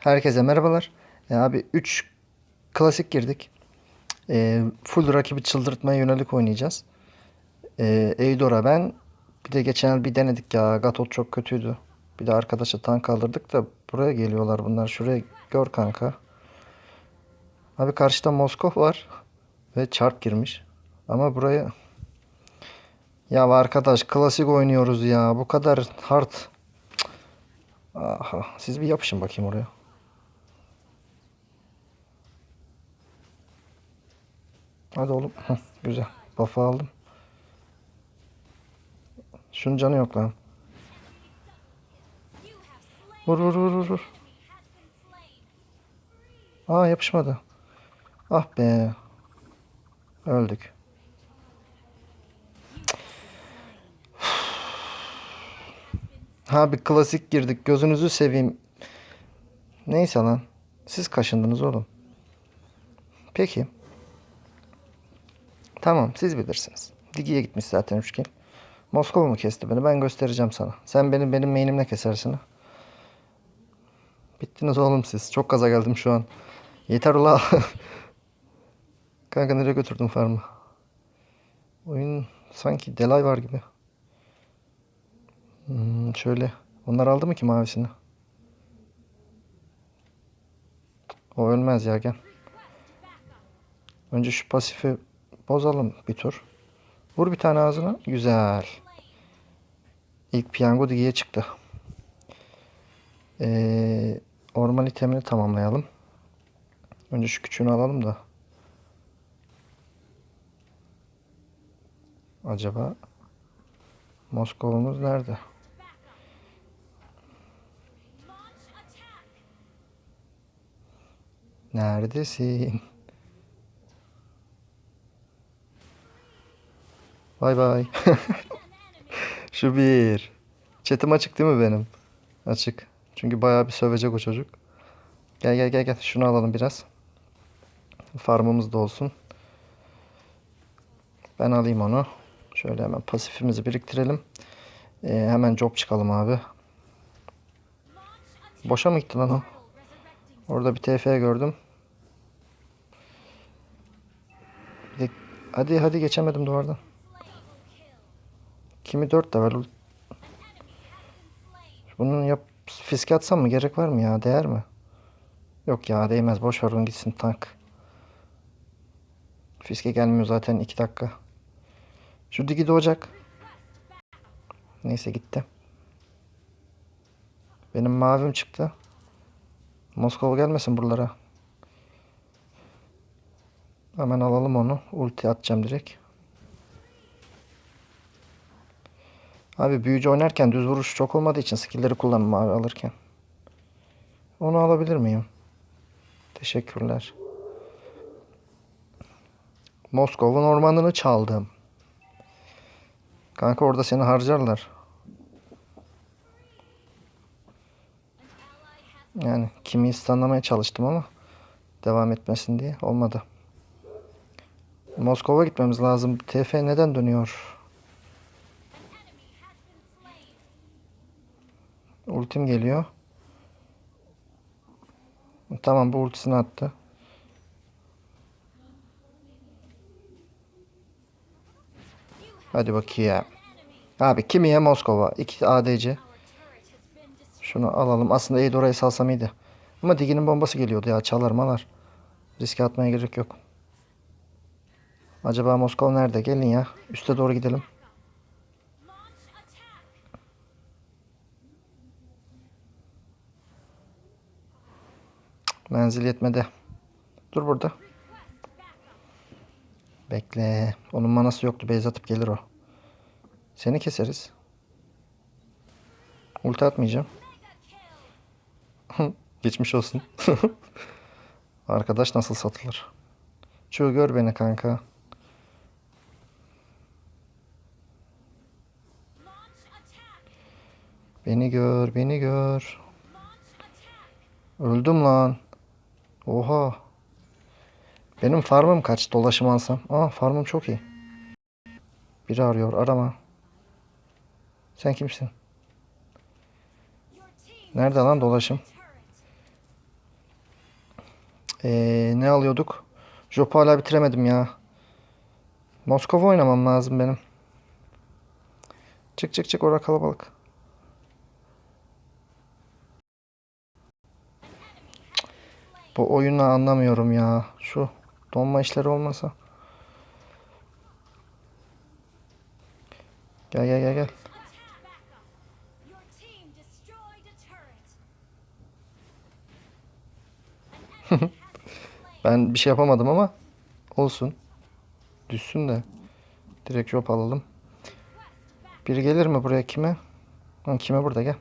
Herkese merhabalar. E, abi 3 klasik girdik. E, full rakibi çıldırtmaya yönelik oynayacağız. E, Eidora ben. Bir de geçen el bir denedik ya. Gatot çok kötüydü. Bir de arkadaşa tank kaldırdık da buraya geliyorlar bunlar. Şuraya gör kanka. Abi karşıda Moskov var. Ve çarp girmiş. Ama buraya... Ya arkadaş klasik oynuyoruz ya. Bu kadar hard. Aha, siz bir yapışın bakayım oraya. Hadi oğlum. Heh, güzel. Buff'ı aldım. Şunun canı yok lan. Vur vur vur vur. Aa yapışmadı. Ah be. Öldük. Ha bir klasik girdik. Gözünüzü seveyim. Neyse lan. Siz kaşındınız oğlum. Peki. Tamam siz bilirsiniz. Digi'ye gitmiş zaten üçgen. Moskova mu kesti beni? Ben göstereceğim sana. Sen benim benim main'imle kesersin. Bittiniz oğlum siz. Çok gaza geldim şu an. Yeter ula. Kanka nereye götürdün farmı? Oyun sanki delay var gibi. Hmm, şöyle. Onlar aldı mı ki mavisini? O ölmez ya gel. Önce şu pasifi bozalım bir tur. Vur bir tane ağzına. Güzel. İlk piyango digiye çıktı. Ee, orman itemini tamamlayalım. Önce şu küçüğünü alalım da. Acaba Moskova'mız nerede? Neredesin? Bay bay. Şu bir. Chat'im açık değil mi benim? Açık. Çünkü bayağı bir sövecek o çocuk. Gel gel gel gel. Şunu alalım biraz. Farmımız da olsun. Ben alayım onu. Şöyle hemen pasifimizi biriktirelim. Ee, hemen job çıkalım abi. Boşa mı gitti lan o? Orada bir TF gördüm. Hadi hadi geçemedim duvardan. Kimi 4 level. Bunun yap fiske atsam mı gerek var mı ya? Değer mi? Yok ya değmez. Boş ver onu gitsin tank. Fiske gelmiyor zaten 2 dakika. Şu digi doğacak. Neyse gitti. Benim mavim çıktı. Moskova gelmesin buralara. Hemen alalım onu. Ulti atacağım direkt. Abi büyücü oynarken düz vuruş çok olmadığı için skill'leri kullanım abi alırken. Onu alabilir miyim? Teşekkürler. Moskova'nın ormanını çaldım. Kanka orada seni harcarlar. Yani kimi istanlamaya çalıştım ama devam etmesin diye olmadı. Moskova gitmemiz lazım. TF neden dönüyor? Ultim geliyor. Tamam bu ultisini attı. Hadi bakayım. Abi kimiye Moskova. 2 ADC. Şunu alalım. Aslında Eidora'yı salsam iyiydi. Ama Digi'nin bombası geliyordu ya. Çalar malar. Riske atmaya gerek yok. Acaba Moskova nerede? Gelin ya. Üste doğru gidelim. Menzil yetmedi. Dur burada. Bekle. Onun manası yoktu. Beyz atıp gelir o. Seni keseriz. Ulti atmayacağım. Geçmiş olsun. Arkadaş nasıl satılır? Şu gör beni kanka. Beni gör, beni gör. Öldüm lan. Oha. Benim farmım kaç dolaşım alsam? Aa farmım çok iyi. Biri arıyor arama. Sen kimsin? Nerede lan dolaşım? Ee, ne alıyorduk? Jop'u hala bitiremedim ya. Moskova oynamam lazım benim. Çık çık çık orada kalabalık. Bu oyunu anlamıyorum ya. Şu donma işleri olmasa. Gel gel gel gel. Ben bir şey yapamadım ama olsun. Düşsün de. Direkt job alalım. Biri gelir mi buraya kime? Ha, kime burada gel.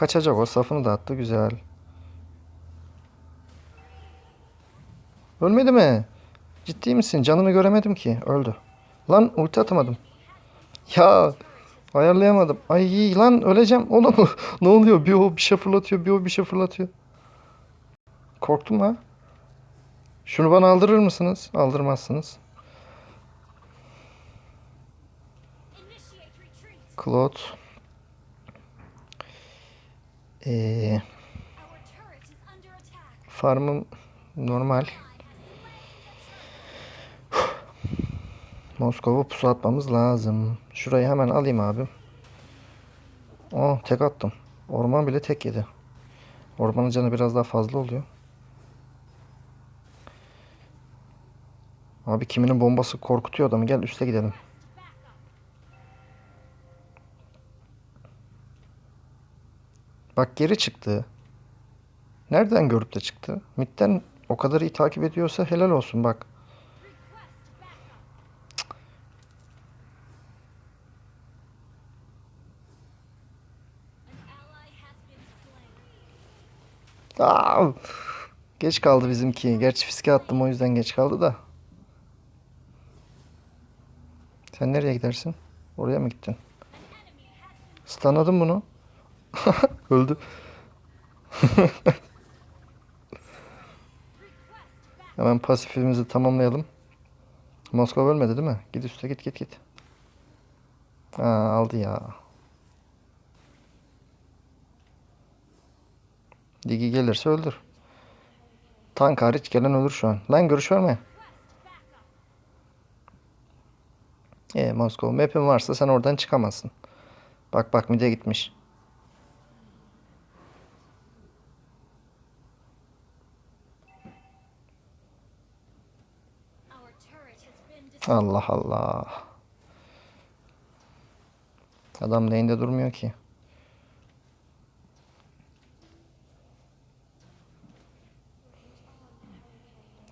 Kaçacak o safını da attı güzel. Ölmedi mi? Ciddi misin? Canını göremedim ki. Öldü. Lan ulti atamadım. Ya ayarlayamadım. Ay lan öleceğim. Oğlum ne oluyor? Bir o bir şey fırlatıyor, bir o bir şey fırlatıyor. Korktum ha. Şunu bana aldırır mısınız? Aldırmazsınız. Claude. Ee, farmım normal. Moskova pusu atmamız lazım. Şurayı hemen alayım abi. Oh tek attım. Orman bile tek yedi. Ormanın canı biraz daha fazla oluyor. Abi kiminin bombası korkutuyor adamı. Gel üste gidelim. Bak geri çıktı. Nereden görüp de çıktı? Mid'den o kadar iyi takip ediyorsa helal olsun bak. Aa, geç kaldı bizimki. Gerçi fiske attım o yüzden geç kaldı da. Sen nereye gidersin? Oraya mı gittin? Stunladın bunu. Öldü. Hemen pasifimizi tamamlayalım. Moskova ölmedi değil mi? Git üste git git git. Aa, aldı ya. Digi gelirse öldür. Tank hariç gelen ölür şu an. Lan görüş verme. E Moskova map'in varsa sen oradan çıkamazsın. Bak bak mide gitmiş. Allah Allah. Adam lane'de durmuyor ki.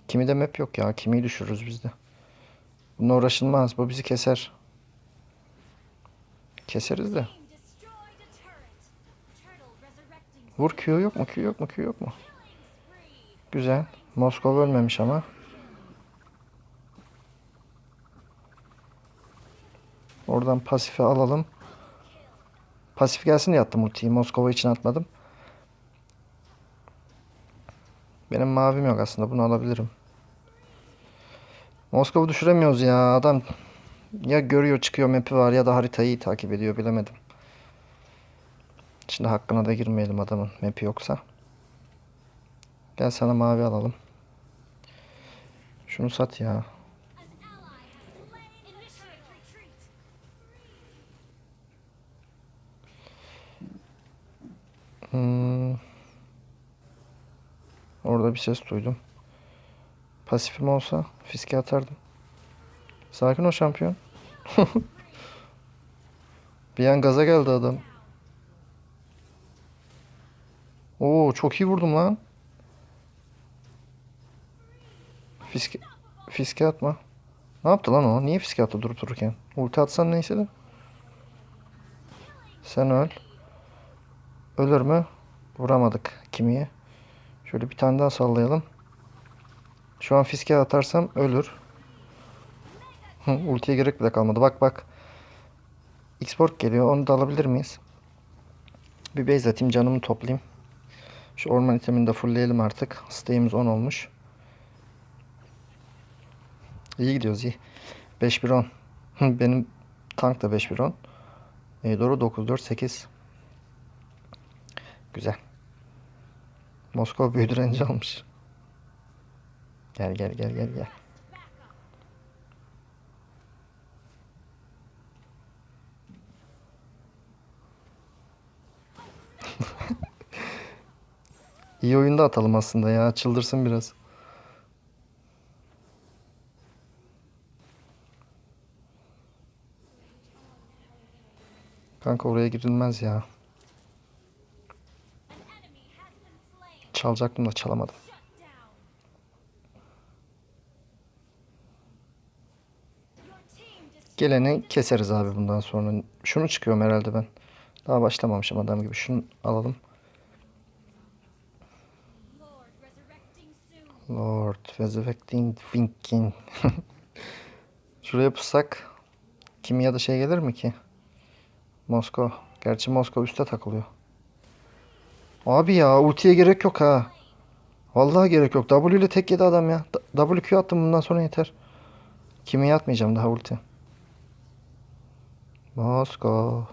Kimi de map yok ya. Kimi düşürürüz biz de. Bununla uğraşılmaz. Bu bizi keser. Keseriz de. Vur Q yok mu? Q yok mu? Q yok mu? Güzel. Moskova ölmemiş ama. Oradan pasifi alalım. Pasif gelsin diye attım ultiyi. Moskova için atmadım. Benim mavim yok aslında. Bunu alabilirim. Moskova düşüremiyoruz ya. Adam ya görüyor çıkıyor map'i var ya da haritayı takip ediyor bilemedim. Şimdi hakkına da girmeyelim adamın map'i yoksa. Gel sana mavi alalım. Şunu sat ya. Hmm. Orada bir ses duydum. Pasifim olsa fiske atardım. Sakin ol şampiyon. bir an gaza geldi adam. Oo çok iyi vurdum lan. Fiske, fiske atma. Ne yaptı lan o? Niye fiske attı durup dururken? Ulti atsan neyse de. Sen öl. Ölür mü? Vuramadık kimiye. Şöyle bir tane daha sallayalım. Şu an fiske atarsam ölür. Ultiye gerek bile kalmadı. Bak bak. Export geliyor. Onu da alabilir miyiz? Bir base atayım. Canımı toplayayım. Şu orman itemini de fullleyelim artık. Stay'imiz 10 olmuş. İyi gidiyoruz iyi. 5-1-10. Hı, Benim tank da 5-1-10. E, doğru 9-4-8. Güzel. Moskova büyü direnci almış. Gel gel gel gel gel. İyi oyunda atalım aslında ya. Çıldırsın biraz. Kanka oraya girilmez ya. Çalacaktım da çalamadım. Geleni keseriz abi bundan sonra. Şunu çıkıyorum herhalde ben. Daha başlamamışım adam gibi. Şunu alalım. Lord resurrecting Thinking. Şuraya pussak kimi ya da şey gelir mi ki? Moskova. Gerçi Moskova üste takılıyor. Abi ya ultiye gerek yok ha. Vallahi gerek yok. W ile tek yedi adam ya. WQ attım bundan sonra yeter. Kimi atmayacağım daha ulti. Moskova.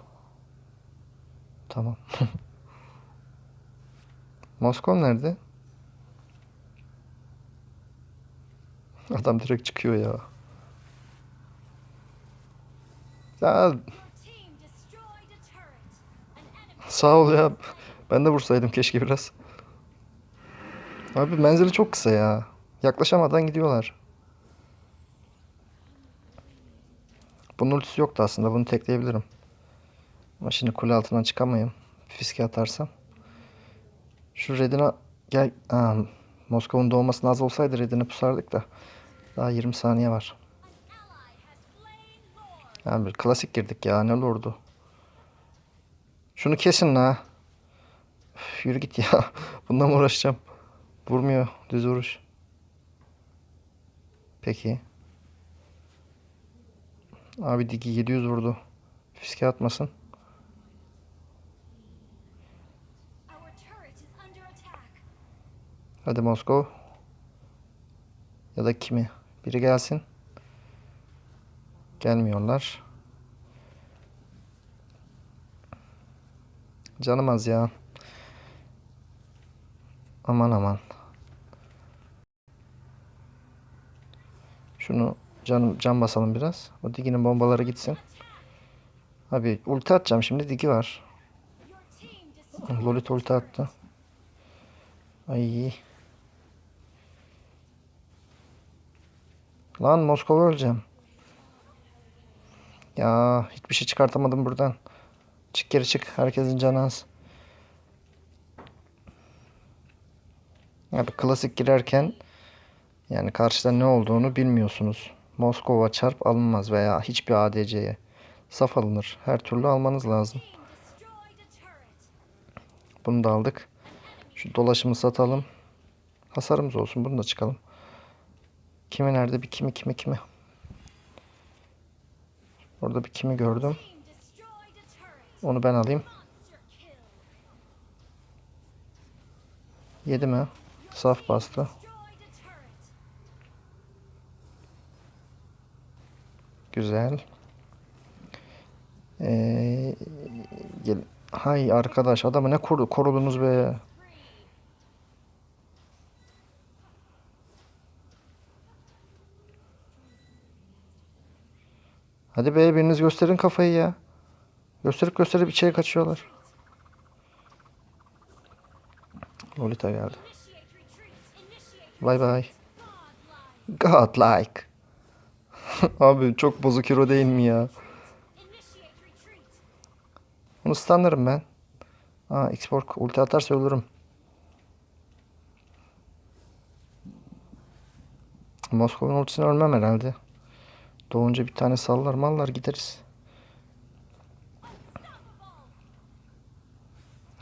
Tamam. Moskova nerede? Adam direkt çıkıyor ya. Ya sağ ol ya. Ben de vursaydım keşke biraz. Abi menzili çok kısa ya. Yaklaşamadan gidiyorlar. Bunun ultisi yoktu aslında. Bunu tekleyebilirim. Ama şimdi kule altından çıkamayayım. Fiske atarsam. Şu redine gel. Aa, Moskova'nın doğmasına az olsaydı redine pusardık da. Daha 20 saniye var. Yani bir klasik girdik ya. Ne olurdu? Şunu kesin la. Üf, yürü git ya. Bundan mı uğraşacağım? Vurmuyor. Düz vuruş. Peki. Abi Digi 700 vurdu. Fiske atmasın. Hadi Moskov. Ya da kimi? Biri gelsin. Gelmiyorlar. Canım az ya. Aman aman. Şunu canım can basalım biraz. O diginin bombaları gitsin. Abi ulti atacağım şimdi digi var. Lolit ulti attı. Ay. Lan Moskova öleceğim. Ya hiçbir şey çıkartamadım buradan. Çık geri çık. Herkesin canı az. Abi klasik girerken yani karşıda ne olduğunu bilmiyorsunuz. Moskova çarp alınmaz veya hiçbir ADC'ye. Saf alınır. Her türlü almanız lazım. Bunu da aldık. Şu dolaşımı satalım. Hasarımız olsun. Bunu da çıkalım. Kimi nerede? Bir kimi kimi kimi. Orada bir kimi gördüm. Onu ben alayım. Yedi mi? Saf bastı. Güzel. Ee. Hay arkadaş adamı ne koru korudunuz be. Hadi be biriniz gösterin kafayı ya. Gösterip gösterip içeri kaçıyorlar. Lolita geldi. Bay bay. godlike. Abi çok bozuk hero değil mi ya? Onu stunlarım ben. Aa Xborg ulti atarsa ölürüm. Moskova'nın ultisini ölmem herhalde. Doğunca bir tane sallar mallar gideriz.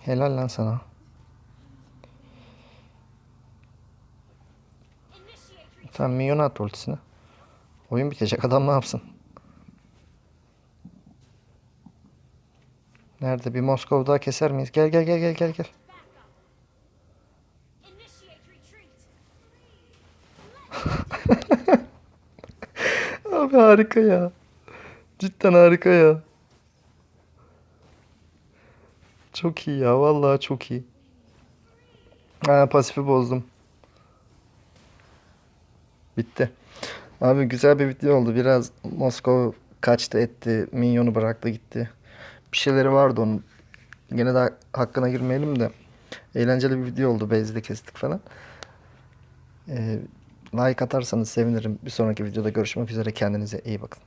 Helal lan sana. Tamam minyon at ultisini. Oyun bitecek adam ne yapsın? Nerede bir Moskova daha keser miyiz? Gel gel gel gel gel gel. Abi harika ya. Cidden harika ya. Çok iyi ya. Vallahi çok iyi. Ha, pasifi bozdum. Bitti. Abi güzel bir video oldu. Biraz Moskova kaçtı etti. Minyonu bıraktı gitti. Bir şeyleri vardı onun. Gene de hakkına girmeyelim de. Eğlenceli bir video oldu. Base'de kestik falan. Ee, like atarsanız sevinirim. Bir sonraki videoda görüşmek üzere. Kendinize iyi bakın.